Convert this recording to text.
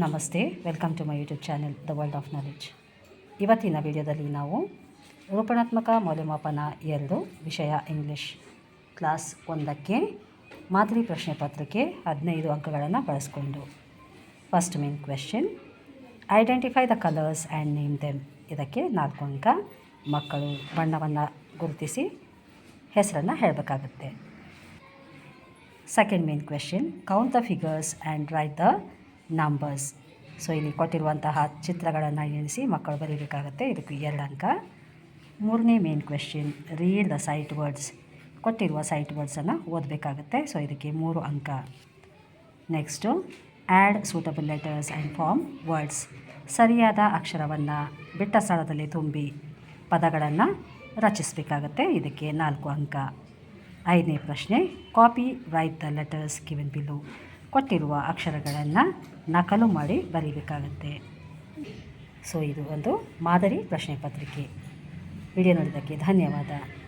ನಮಸ್ತೆ welcome to my YouTube channel the world of knowledge ಇವತ್ತಿನ ವಿಡಿಯೋದಲ್ಲಿ ನಾವು ರೂಪಣಾತ್ಮಕ ಮೌಲ್ಯಮಾಪನ ಎರಡು ವಿಷಯ ಇಂಗ್ಲಿಷ್ ಕ್ಲಾಸ್ ಒಂದಕ್ಕೆ, ಮಾದರಿ ಪ್ರಶ್ನೆ ಪತ್ರಿಕೆ ಹದಿನೈದು ಅಂಕಗಳನ್ನು ಬಳಸ್ಕೊಂಡು. First main question identify the colours and name them ಇದಕ್ಕೆ ನಾಲ್ಕು ಅಂಕ, ಮಕ್ಕಳು ಬಣ್ಣವನ್ನು ಗುರುತಿಸಿ ಹೆಸರನ್ನು ಹೇಳಬೇಕಾಗುತ್ತೆ. Second main question count the figures and write the numbers so ಇಲ್ಲಿ ಕೊಟ್ಟಿರುವಂತಹ ಚಿತ್ರಗಳನ್ನು ಎಣಿಸಿ ಮಕ್ಕಳು ಬರೀಬೇಕಾಗುತ್ತೆ. ಇದಕ್ಕೆ ಎರಡು ಅಂಕ. ಮೂರನೇ main question read the sight words ಕೊಟ್ಟಿರುವ ಸೈಟ್ ವರ್ಡ್ಸನ್ನು ಓದಬೇಕಾಗುತ್ತೆ. ಸೊ ಇದಕ್ಕೆ ಮೂರು ಅಂಕ. Next add suitable letters and form words ಸರಿಯಾದ ಅಕ್ಷರವನ್ನು ಬಿಟ್ಟ ಸ್ಥಳದಲ್ಲಿ ತುಂಬಿ ಪದಗಳನ್ನು ರಚಿಸಬೇಕಾಗತ್ತೆ. ಇದಕ್ಕೆ ನಾಲ್ಕು ಅಂಕ. ಐದನೇ ಪ್ರಶ್ನೆ copy write the letters given below ಕೊಟ್ಟಿರುವ ಅಕ್ಷರಗಳನ್ನು ನಕಲು ಮಾಡಿ ಬರೀಬೇಕಾಗುತ್ತೆ. ಸೊ ಇದು ಒಂದು ಮಾದರಿ ಪ್ರಶ್ನೆ ಪತ್ರಿಕೆ. ವಿಡಿಯೋ ನೋಡಿದ್ದಕ್ಕೆ ಧನ್ಯವಾದ.